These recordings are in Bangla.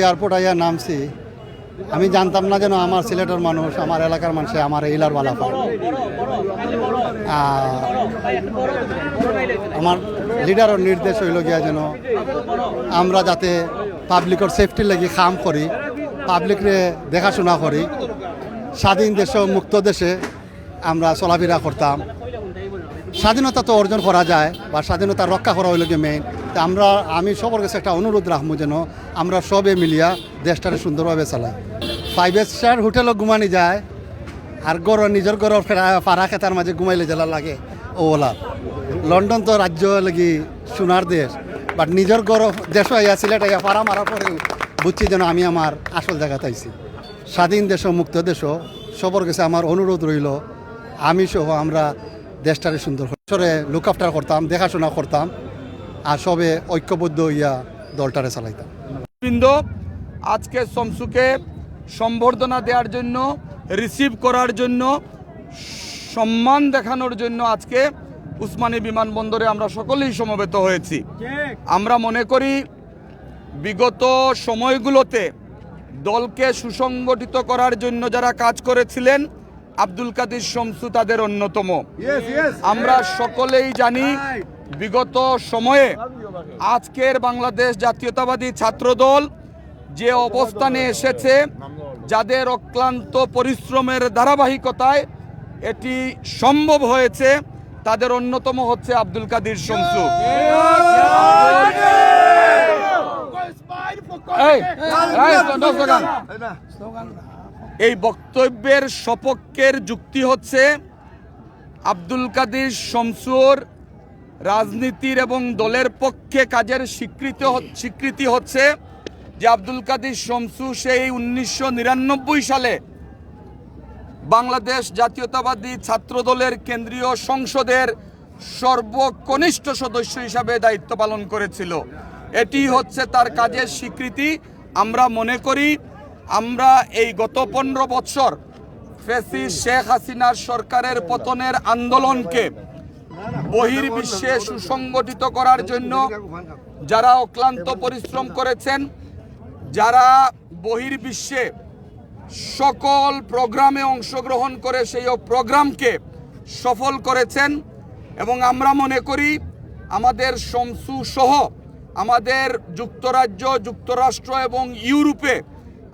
এয়ারপোর্ট আইয়া নামছি। আমি জানতাম না যেন আমার সিলেটের মানুষ, আমার এলাকার মানুষ আমার এইলার বালা পায় আমার লিডারের নির্দেশ হইল গিয়া যেন আমরা যাতে পাবলিকের সেফটির লাগি কাম করি, পাবলিকরে দেখাশোনা করি, স্বাধীন দেশ, মুক্ত দেশে আমরা চলাফেরা করতাম। স্বাধীনতা তো অর্জন করা যায়, বা স্বাধীনতা রক্ষা করা হইল গিয়ে মেইন তা আমরা, আমি সবার কাছে একটা অনুরোধ রাখব যেন আমরা সবে মিলিয়া দেশটারে সুন্দরভাবে চালাই। ফাইভ স্টার হোটেলও ঘুমানি যায়, আর গড় নিজের গড় ফেরা পাড়া খেতার মাঝে ঘুমাইলে জেলা লাগে ওলা। লন্ডন তো রাজ্য লাগি সোনার দেশ বাট নিজের গড় দেশ আইয়া সিলেট আইয়া পাড়া মারার পরে বুঝছি যেন আমি আমার আসল জায়গাতে আইছি। স্বাধীন দেশ মুক্ত দেশ সবার কাছে আমার অনুরোধ রইল, আমি সহ আমরা দেশটারে সুন্দর করে লুক আফটার করতাম, দেখাশোনা করতাম। আর সবে ঐক্যবদ্ধ ইয়া দলটারে চালাইতাম। বৃন্দ আজকে শমসুকে সম্বর্ধনা দেওয়ার জন্য রিসিভ করার জন্য সম্মান দেখানোর জন্য আজকে উসমানী বিমানবন্দরে আমরা সকলেই সমবেত হয়েছি। আমরা মনে করি বিগত সময়গুলোতে দলকে সুসংগঠিত করার জন্য যারা কাজ করেছিলেন আব্দুল কাদির শমসু তাদের অন্যতম। আমরা সকলেই জানি বিগত সময়ে আজকের বাংলাদেশ জাতীয়তাবাদী ছাত্রদল যে অবস্থানে এসেছে যাদের অক্লান্ত পরিশ্রমের ধারাবাহিকতায় এটি সম্ভব হয়েছে তাদের অন্যতম হচ্ছে আব্দুল কাদির শমসু। এই, বক্তব্যের সপক্ষের যুক্তি হচ্ছে আব্দুল কাদির শমসুর রাজনীতির এবং দলের পক্ষে কাজের স্বীকৃত স্বীকৃতি হচ্ছে যে আব্দুল কাদির শমসু সেই উনিশশো নিরানব্বই সালে বাংলাদেশ জাতীয়তাবাদী ছাত্র দলের কেন্দ্রীয় সংসদের সর্বকনিষ্ঠ সদস্য হিসাবে দায়িত্ব পালন করেছিল। এটি হচ্ছে তার কাজের স্বীকৃতি। আমরা মনে করি, আমরা এই গত পনেরো বৎসর ফেসি শেখ হাসিনার সরকারের পতনের আন্দোলনকে বহির্বিশ্বে সুসংগঠিত করার জন্য যারা অক্লান্ত পরিশ্রম করেছেন, যারা বহির্বিশ্বে সকল প্রোগ্রামে অংশগ্রহণ করে সেই প্রোগ্রামকে সফল করেছেন এবং আমরা মনে করি আমাদের শমসু সহ আমাদের যুক্তরাজ্য, যুক্তরাষ্ট্র এবং ইউরোপে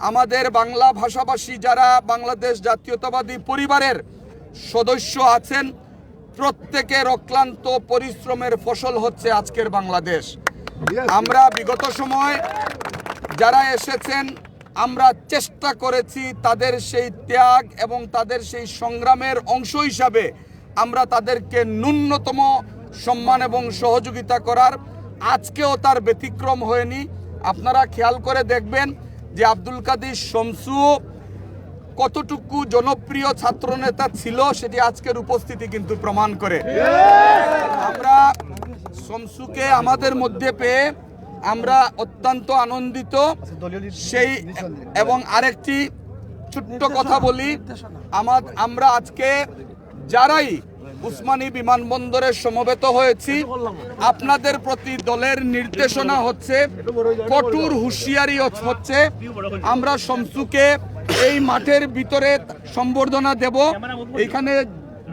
আমাদের বাংলা ভাষাভাষী যারা বাংলাদেশ জাতীয়তাবাদী পরিবারের সদস্য আছেন প্রত্যেকের অক্লান্ত পরিশ্রমের ফসল হচ্ছে আজকের বাংলাদেশ। আমরা বিগত সময় যারা এসেছেন আমরা চেষ্টা করেছি তাদের সেই ত্যাগ এবং তাদের সেই সংগ্রামের অংশ হিসাবে আমরা তাদেরকে ন্যূনতম সম্মান এবং সহযোগিতা করার। আজকেও তার ব্যতিক্রম হয়নি। আপনারা খেয়াল করে দেখবেন যে আব্দুল কাদির শমসু কতটুকু জনপ্রিয় ছাত্রনেতা ছিল সেটি আজকের উপস্থিতি কিন্তু প্রমাণ করে। আমরা শমসুকে আমাদের মধ্যে পেয়ে আমরা অত্যন্ত আনন্দিত। সেই এবং আরেকটি ছোট্ট কথা বলি আমার আমরা আজকে যারাই উসমানী বিমানবন্দরে সমবেত হয়েছি, আপনাদের প্রতি দলের নির্দেশনা হচ্ছে কঠোর হুঁশিয়ারি হচ্ছে, আমরা শমসুকে এই মাঠের ভিতরে সম্বর্ধনা দেব। এখানে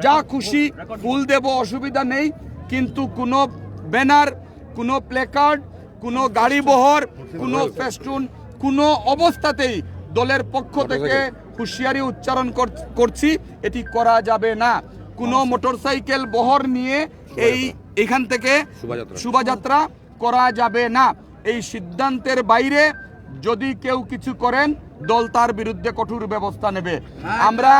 যা খুশি ফুল দেব অসুবিধা নেই। কিন্তু কোনো ব্যানার কোনো প্লেকার্ড কোনো গাড়ি বহর কোনো ফেস্টুন কোনো অবস্থাতেই দলের পক্ষ থেকে হুঁশিয়ারি উচ্চারণ কর- করছি এটি করা যাবে না। কোনো মোটরসাইকেল বহর নিয়ে এই এখান থেকে শোভাযাত্রা করা যাবে না। এই সিদ্ধান্তের বাইরে যদি কেউ কিছু করেন দল তার বিরুদ্ধে কঠোর ব্যবস্থা নেবে। আমরা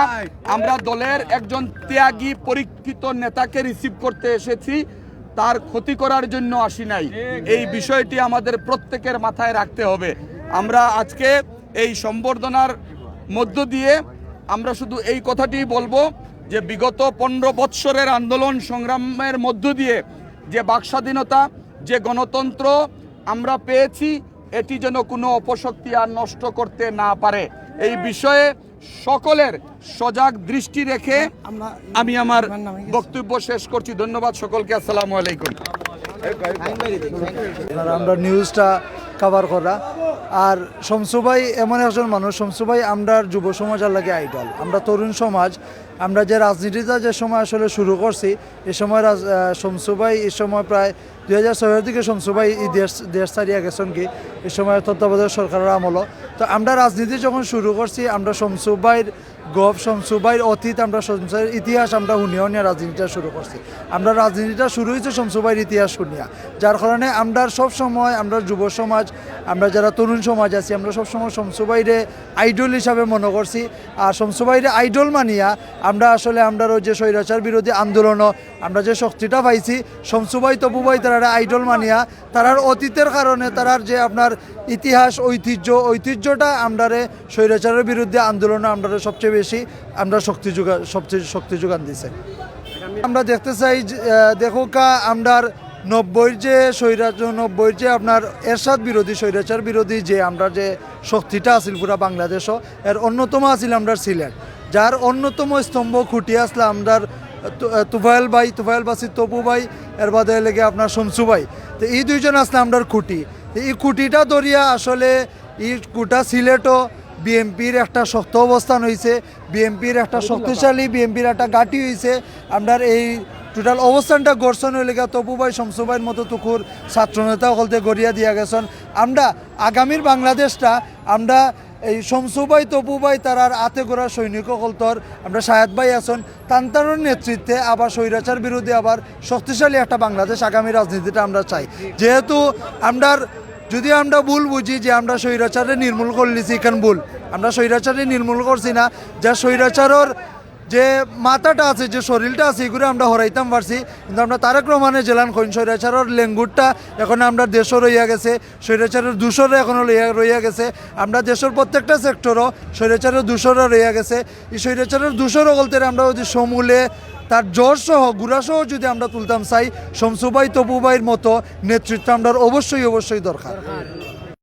আমরা দলের একজন ত্যাগী পরীক্ষিত নেতাকে রিসিভ করতে এসেছি। তার ক্ষতি করার জন্য আসি নাই। এই বিষয়টি আমাদের প্রত্যেকের মাথায় রাখতে হবে। আমরা আজকে এই সম্বর্ধনার মধ্য দিয়ে আমরা শুধু এই কথাটি বলব যে বিগত পনেরো বৎসরের আন্দোলন সংগ্রামের মধ্য দিয়ে যে বাকস্বাধীনতা যে গণতন্ত্র আমরা পেয়েছি এটি যেন কোনো অপশক্তি আর নষ্ট করতে না পারে। এই বিষয়ে সকলের সজাগ দৃষ্টি রেখে আমি আমার বক্তব্য শেষ করছি। ধন্যবাদ সকলকে। আসসালামু আলাইকুম। আমরা নিউজটা কভার করা। আর শমসুভাই এমন একজন মানুষ শমসুভাই আমরা যুব সমাজের লাগে আইডল আমরা তরুণ সমাজ আমরা যে রাজনীতিটা যে সময় আসলে শুরু করছি, এ সময় শমসুভাই এই সময় প্রায় দুই হাজার ছয়ের দিকে শমসুভাই এই দেশ দেশ গেছেন কি এই সময় তত্ত্বাবধায়ক সরকারের আমল তো আমরা রাজনীতি যখন শুরু করছি, আমরা শমসুভাইয়ের গভ শমসুভাইয়ের অতীত, আমরা শমসুভাইয়ের ইতিহাস, আমরা শুনিয়া শুনিয়া রাজনীতিটা শুরু করছি। আমরা রাজনীতিটা শুরু হয়েছে শমসুভাইয়ের ইতিহাস শুনিয়া, যার কারণে আমরা সব সময়, আমরা যুব সমাজ, আমরা যারা তরুণ সমাজ আছি, আমরা সব সময় শমসুভাইরে আইডল হিসাবে মনে করছি। আর শমসুভাইরে আইডল মানিয়া আমরা আসলে আমরা ওই যে স্বৈরাচার বিরোধী আন্দোলনও আমরা যে শক্তিটা পাইছি শমসুভাই তপুভাই তারা আইডল মানিয়া তারার অতীতের কারণে তারার যে আপনার ইতিহাস ঐতিহ্য ঐতিহ্যটা আমরারে স্বৈরাচারের বিরুদ্ধে আন্দোলনে আমরা সবচেয়ে বেশি আমরা শক্তি যোগা সবচেয়ে শক্তি যোগান দিছে। আমরা দেখতে চাই যে, আহ, দেখো কা আমরার নব্বইয়ের যে স্বৈরাচ নব্বইয়ের যে আপনার এরশাদ বিরোধী স্বৈরাচার বিরোধী যে আমরা যে শক্তিটা আছিল পুরা বাংলাদেশও এর অন্যতম আছিল আমরা সিলেট। যার অন্যতম স্তম্ভ খুঁটি আসলে আমরার তু- আহ, তুফাইল ভাই তুফাইল বাসি তপু ভাই এর বাদে লেগে আপনার শমসু ভাই। তো এই দুইজন আসলে আমরার খুঁটি। এই খুঁটিটা ধরিয়া আসলে এই কুটা সিলেটও বিএমপির একটা শক্ত অবস্থান হয়েছে বিএমপির একটা শক্তিশালী বিএমপির একটা গাঁটি হয়েছে আমরা এই টোটাল অবস্থানটা গড়ছন লেগে তপুবাই শমসুবাইয়ের মতো তুকুর ছাত্রনেতা হলতে গড়িয়া দিয়া গেছেন। আমরা আগামীর বাংলাদেশটা আমরা এই শমসুবাই তপুবাই তারার আতে গোড়া সৈনিক তোর আমরা সায়াদ ভাই আছেন। তান্তানোর নেতৃত্বে আবার স্বৈরাচার বিরোধী আবার শক্তিশালী একটা বাংলাদেশ আগামী রাজনীতিটা আমরা চাই। যেহেতু আমরা যদি আমরা ভুল বুঝি যে আমরা স্বৈরাচারে নির্মূল করলিছি, এখান ভুল। আমরা স্বৈরাচারে নির্মূল করছি না। যা স্বৈরাচারর যে মাথাটা আছে, যে শরীরটা আছে, এগুলো আমরা হরাইতাম পারছি। কিন্তু আমরা তারেক রহমানের জেলান কইন স্বৈরাচারর লেঙ্গুরটা এখন আমরা দেশও রইয়া গেছে, স্বৈরাচারের দূষরও এখনও রইয়া গেছে। আমরা দেশের প্রত্যেকটা সেক্টরও স্বৈরাচারের দূষরও রইয়া গেছে। এই স্বৈরাচারের দূষরও বলতে আমরা যদি সমূলে, তার জ্বর সহ গুড়া সহ যদি আমরা তুলতাম চাই, শমসুবাই তপুবাইয়ের মতো নেতৃত্ব আমরা অবশ্যই অবশ্যই দরকার।